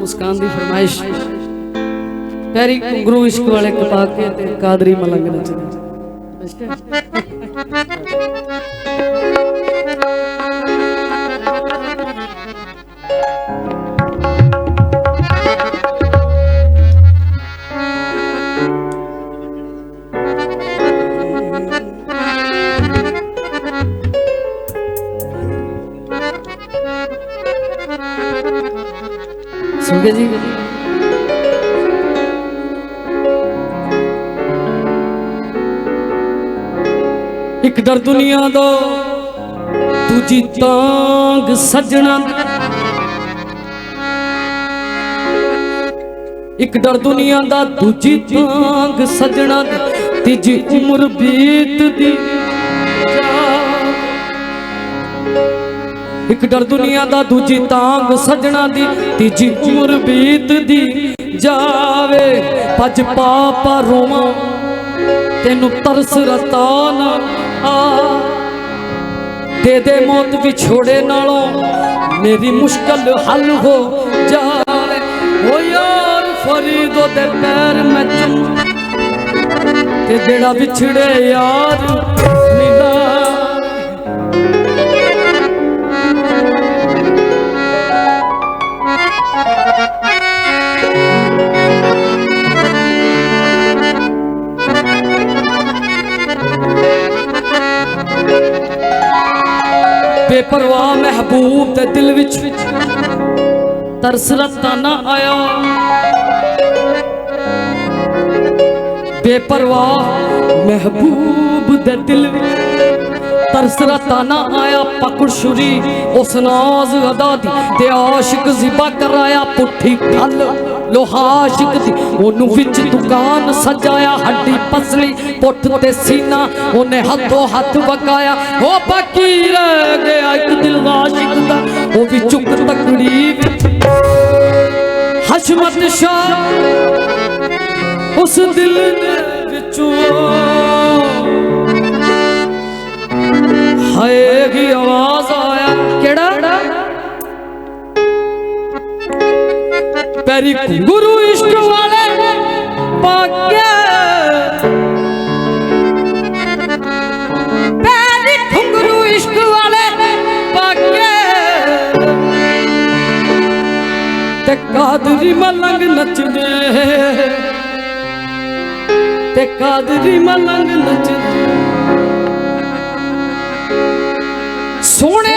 ਮੁਸਕਾਨ ਦੀ ਫਰਮਾਇਸ਼। ਪੈਰੀ ਗੁਰੂ ਇਸ਼ਕ ਵਾਲੇ ਕਪਾ ਕੇ ਤੇ ਕਾਦਰੀ ਮਲੰਗ ਨੱਚਦੇ। ਸੁਣਗੇ ਜੀ। ਇੱਕ ਦਰ ਦੁਨੀਆ ਦਾ, ਦੂਜੀ ਤਾਂਗ ਸੱਜਣਾ। ਇੱਕ ਦਰ ਦੁਨੀਆ ਦਾ, ਦੂਜੀ ਤਾਂਗ ਸੱਜਣਾ। ਤੀਜੀ ਉਮਰ ਬੀਤਦੀ ਜਾ। ਇੱਕ ਡਰ ਦੁਨੀਆ ਦਾ, ਦੂਜੀ ਤਾਂਗ ਸੱਜਣਾ ਦੀ, ਤੀਜੀ ਉਮਰ ਬੀਤਦੀ ਜਾਵੇ। ਭੱਜ ਪਾਪਾ ਰੋਵਾਂ, ਤੈਨੂੰ ਤਰਸ ਰਤਾ ਆ। ਦੇ ਦੇ ਮੌਤ ਵਿਛੋੜੇ ਨਾਲੋਂ ਮੇਰੀ ਮੁਸ਼ਕਲ ਹੱਲ ਹੋ ਜਾਵੇ। ਓ ਯਾਰ ਫਰੀਦੋ ਦੇ ਪੈਰ ਮੈਂ ਚੁੰਮ ਤੇ ਜਿਹੜਾ ਵਿਛੜੇ ਯਾਰ ਮਿਲਾ ਪਰਵਾਹ ਮਹਿਬੂਬ ਦੇ ਦਿਲ ਵਿੱਚ ਤਰਸ ਰਤਾ ਨਾ ਆਇਆ। ਬੇਪਰਵਾਹ ਮਹਿਬੂਬ ਦੇ ਦਿਲ ਵਿੱਚ ਤਰਸ ਰਤਾ ਨਾ ਆਇਆ। ਪਕੜ ਛੁਰੀ ਉਸ ਨਾਜ਼ ਅਦਾ ਦੀ, ਤੇ ਆਸ਼ਿਕ ਜ਼ਿਬਾ ਕਰਾਇਆ ਪੁੱਠੀ ਗੱਲ। ਲੋਹਾ ਆਸ਼ਿਕ ਦੀ। ਉਹਨੂੰ ਵਿੱਚ ਦੁਕਾਨ ਸਜਾਇਆ, ਹੱਡੀ ਪਸਲੀ, ਪੁੱਠ ਤੇ ਸੀਨਾ। ਉਹਨੇ ਹੱਥੋਂ ਹੱਥ ਵਕਾਇਆ ਉਹ ਬਾਕੀ ਰਹਿ ਗਿਆ ਇੱਕ ਦਿਲ ਆਸ਼ਿਕ ਦਾ। ਉਹ ਵੀ ਚੁੱਕ ਤਕੜੀ ਹਸ਼ਮਤ ਸ਼ਾਹ ਉਸ ਦਿਲ ਦੇ ਵਿੱਚੋਂ ਕਾਦਰੀ ਮਲੰਗ ਨੱਚਦੇ। ਤੇ ਕਾਦਰੀ ਮਲੰਗ ਨੱਚਦੇ। ਸੋਹਣੇ